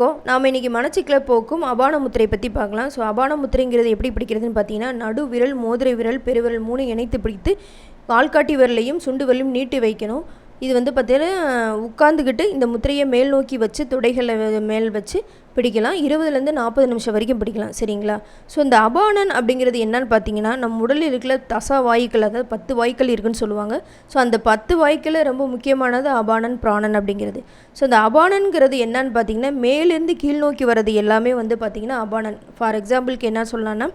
வணக்கம் நாம் இன்றைக்கி மனச்சிக்கலை போக்கும் அபான முத்திரை பற்றி பார்க்கலாம். ஸோ அபான முத்திரைங்கிறது எப்படி பிடிக்கிறதுன்னு பார்த்தீங்கன்னா நடு விரல் மோதிரை விரல் பெருவிரல் மூணு இணைத்து பிடித்து ஆள்காட்டி விரலையும் சுண்டு விரலையும் நீட்டி வைக்கணும். இது வந்து பார்த்தீங்கன்னா உட்காந்துக்கிட்டு இந்த முத்திரையை மேல் நோக்கி வச்சு துடைகளை மேல் வச்சு பிடிக்கலாம். இருபதுலேருந்து நாற்பது நிமிஷம் வரைக்கும் பிடிக்கலாம் சரிங்களா? ஸோ இந்த அபானன் அப்படிங்கிறது என்னன்னு பார்த்தீங்கன்னா நம்ம உடலில் இருக்கிற தசா வாயுக்கள் அதாவது பத்து வாயுக்கள் இருக்குன்னு சொல்லுவாங்க. ஸோ அந்த பத்து வாயுக்களில் ரொம்ப முக்கியமானது அபானன் பிராணன் அப்படிங்கிறது. ஸோ இந்த அபானன்கிறது என்னன்னு பார்த்தீங்கன்னா மேலேருந்து கீழ் நோக்கி வர்றது எல்லாமே வந்து பார்த்திங்கன்னா அபானன் ஃபார் எக்ஸாம்பிளுக்கு என்ன சொல்லலாம்னா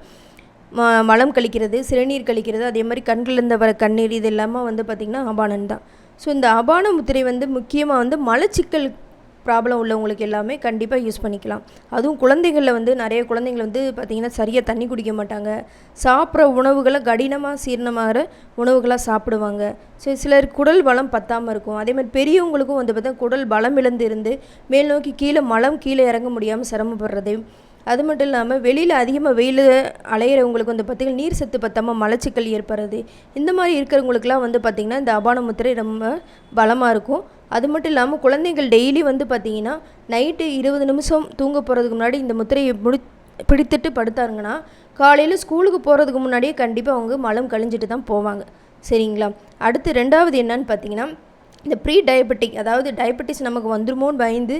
ம மலம் கழிக்கிறது சிறுநீர் கழிக்கிறது அதே மாதிரி கண்களிலிருந்து வர கண்ணீர் இது எல்லாமே வந்து பார்த்திங்கன்னா அபானன் தான். ஸோ இந்த அபான முத்திரை வந்து முக்கியமாக வந்து மலச்சிக்கல் ப்ராப்ளம் உள்ளவங்களுக்கு எல்லாமே கண்டிப்பாக யூஸ் பண்ணிக்கலாம். அதுவும் குழந்தைகளில் வந்து நிறைய குழந்தைங்கள் வந்து பார்த்திங்கன்னா சரியாக தண்ணி குடிக்க மாட்டாங்க. சாப்பிட்ற உணவுகளை கடினமாக சீரணமாகிற உணவுகளாக சாப்பிடுவாங்க. ஸோ சிலர் குடல் பலம் பத்தாமல் இருக்கும். அதே மாதிரி பெரியவங்களுக்கும் வந்து பார்த்தா குடல் பலம் இழந்து இருந்து மேல் நோக்கி கீழே மலம் கீழே இறங்க முடியாமல் சிரமப்படுறது. அது மட்டும் இல்லாமல் வெளியில் அதிகமாக வெயில் அலையிறவங்களுக்கு வந்து பார்த்திங்கன்னா நீர் சத்து பத்தாமல் மலச்சிக்கல் ஏற்படுறது இந்த மாதிரி இருக்கிறவங்களுக்குலாம் வந்து பார்த்திங்கன்னா இந்த அபான முத்திரை ரொம்ப பலமாக இருக்கும். அது மட்டும் இல்லாமல் குழந்தைகள் டெய்லி வந்து பார்த்திங்கன்னா நைட்டு இருபது நிமிஷம் தூங்க போகிறதுக்கு முன்னாடி இந்த முத்திரையை முடி பிடித்துட்டு படுத்தாருங்கன்னா காலையில் ஸ்கூலுக்கு போகிறதுக்கு முன்னாடியே கண்டிப்பாக அவங்க மலம் கழிஞ்சிட்டு தான் போவாங்க. சரிங்களா? அடுத்து ரெண்டாவது என்னன்னு பார்த்தீங்கன்னா இந்த ப்ரீ டயபெட்டிக் அதாவது டயபெட்டிஸ் நமக்கு வந்துருமோன்னு பயந்து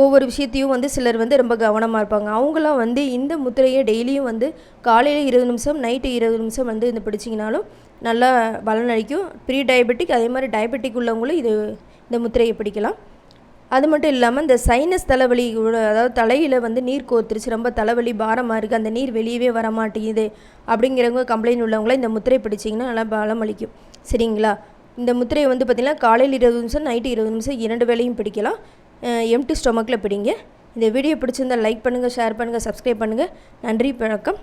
ஒவ்வொரு விஷயத்தையும் வந்து சிலர் வந்து ரொம்ப கவனமாக இருப்பாங்க. அவங்களாம் வந்து இந்த முத்திரையை டெய்லியும் வந்து காலையில் இருபது நிமிஷம் நைட்டு இருபது நிமிஷம் வந்து இந்த பிடிச்சிங்கனாலும் நல்லா பலனளிக்கும் ப்ரீ டயபெட்டிக் அதே மாதிரி டயபெட்டிக் உள்ளவங்களும் இது இந்த முத்திரையை பிடிக்கலாம். அது மட்டும் இல்லாமல் இந்த சைனஸ் தலைவலி அதாவது தலையில் வந்து நீர் கோத்துருச்சு ரொம்ப தலைவலி பாரமாக இருக்குது அந்த நீர் வெளியவே வர மாட்டேங்குது அப்படிங்கிறவங்க கம்ப்ளைண்ட் உள்ளவங்கள இந்த முத்திரை பிடிச்சிங்கன்னா நல்லா பலம் அளிக்கும். சரிங்களா? இந்த முத்திரையை வந்து பார்த்திங்கன்னா காலையில் இருபது நிமிஷம் நைட்டு இருபது நிமிஷம் இரண்டு வேலையும் பிடிக்கலாம். எம்டி ஸ்டொமக்கில் பிடிங்க. இந்த வீடியோ பிடிச்சிருந்தால் லைக் பண்ணுங்கள் ஷேர் பண்ணுங்கள் சப்ஸ்கிரைப் பண்ணுங்கள் நன்றி வணக்கம்.